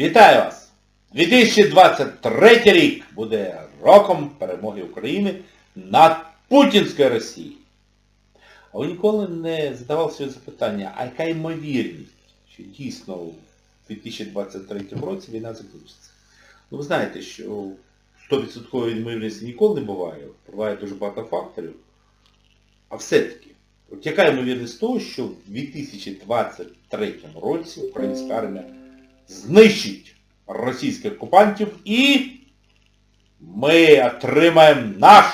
Вітаю вас! 2023 рік буде роком перемоги України над путінською Росією. А ви ніколи не задавали собі запитання, а яка ймовірність, що дійсно у 2023 році війна закінчиться? Ну ви знаєте, що 100% ймовірності ніколи не буває, буває дуже багато факторів. А все-таки, от яка ймовірність того, що в 2023 році українська армія знищить російських окупантів і ми отримаємо наш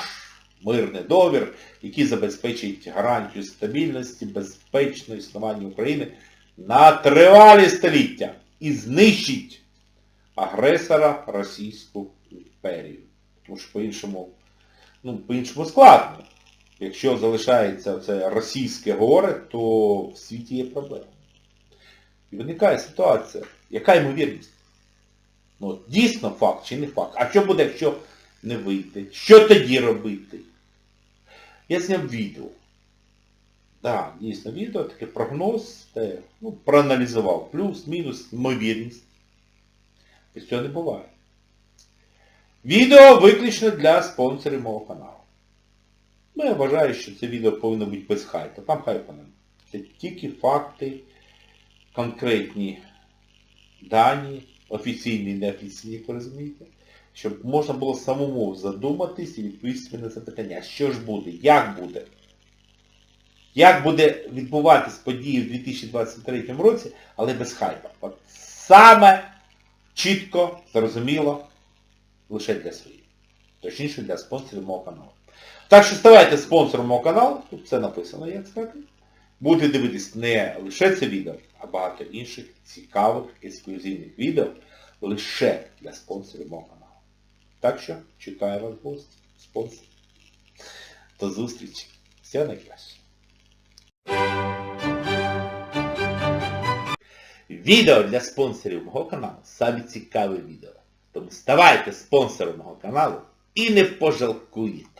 мирний договір, який забезпечить гарантію стабільності, безпечного існування України на тривалі століття і знищить агресора Російську імперію. Тому що по-іншому, ну, по-іншому складно. Якщо залишається це російське горе, то в світі є проблема. І виникає ситуація. Яка ймовірність? Ну, дійсно факт чи не факт? А що буде, якщо не вийде? Що тоді робити? Я зняв відео. Так, дійсно відео, таке прогноз, де, ну, проаналізував. Плюс, мінус, ймовірність. І цього не буває. Відео виключно для спонсорів мого каналу. Ну, я вважаю, що це відео повинно бути без хайпу. Там хайпу немає. Це тільки факти, конкретні дані, офіційні і неофіційні, як ви розумієте, щоб можна було самому задуматись і відповісти на запитання, що ж буде, як буде. Як буде відбуватись події в 2023 році, але без хайпа. От саме чітко, зрозуміло, лише для своїх. Точніше для спонсорів мого каналу. Так що ставайте спонсором мого каналу, тут все написано, як сказати. Будете дивитись не лише це відео, багато інших цікавих, ексклюзивних відео лише для спонсорів мого каналу. Так що чекаю вас гості, спонсор. До зустрічі. Всього найкраще. Відео для спонсорів мого каналу саме цікаве відео. Тому ставайте спонсором мого каналу і не пожалкуєте.